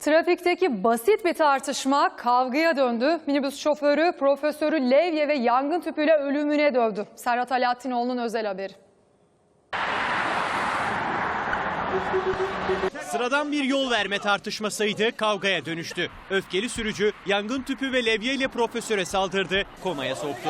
Trafikteki basit bir tartışma kavgaya döndü. Minibüs şoförü profesörü levye ve yangın tüpüyle ölümüne dövdü. Serhat Alaaddinoğlu'nun özel haberi. Sıradan bir yol verme tartışmasıydı, kavgaya dönüştü. Öfkeli sürücü yangın tüpü ve levyeyle profesöre saldırdı, komaya soktu.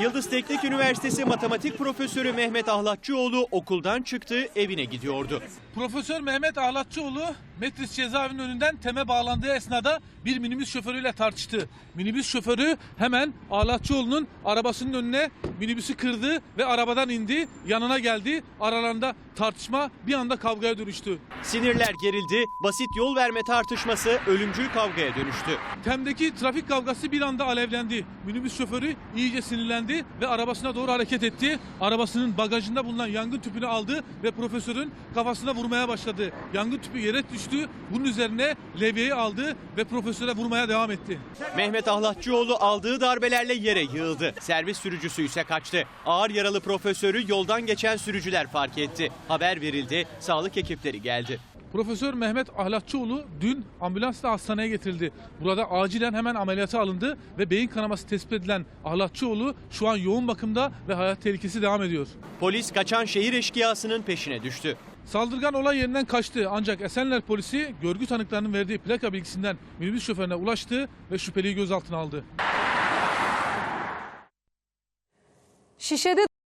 Yıldız Teknik Üniversitesi Matematik Profesörü Mehmet Ahlatçıoğlu okuldan çıktı, evine gidiyordu. Profesör Mehmet Ahlatçıoğlu Metris cezaevinin önünden teme bağlandığı esnada bir minibüs şoförüyle tartıştı. Minibüs şoförü hemen Ahlatçıoğlu'nun arabasının önüne minibüsü kırdı ve arabadan indi, yanına geldi. Aralarında tartışma bir anda kavgaya dönüştü. Sinirler gerildi, basit yol verme tartışması ölümcül kavgaya dönüştü. Tem'deki trafik kavgası bir anda alevlendi. Minibüs şoförü iyice sinirlendi ve arabasına doğru hareket etti. Arabasının bagajında bulunan yangın tüpünü aldı ve profesörün kafasına vurmaya başladı. Yangın tüpü yere düştü. Bunun üzerine levyeyi aldı ve profesöre vurmaya devam etti. Mehmet Ahlatçıoğlu aldığı darbelerle yere yığıldı. Servis sürücüsü ise kaçtı. Ağır yaralı profesörü yoldan geçen sürücüler fark etti. Haber verildi, sağlık ekipleri geldi. Profesör Mehmet Ahlatçıoğlu dün ambulansla hastaneye getirildi. Burada acilen hemen ameliyata alındı ve beyin kanaması tespit edilen Ahlatçıoğlu şu an yoğun bakımda ve hayat tehlikesi devam ediyor. Polis kaçan şehir eşkıyasının peşine düştü. Saldırgan olay yerinden kaçtı ancak Esenler polisi görgü tanıklarının verdiği plaka bilgisinden minibüs şoförüne ulaştı ve şüpheliyi gözaltına aldı. Şişede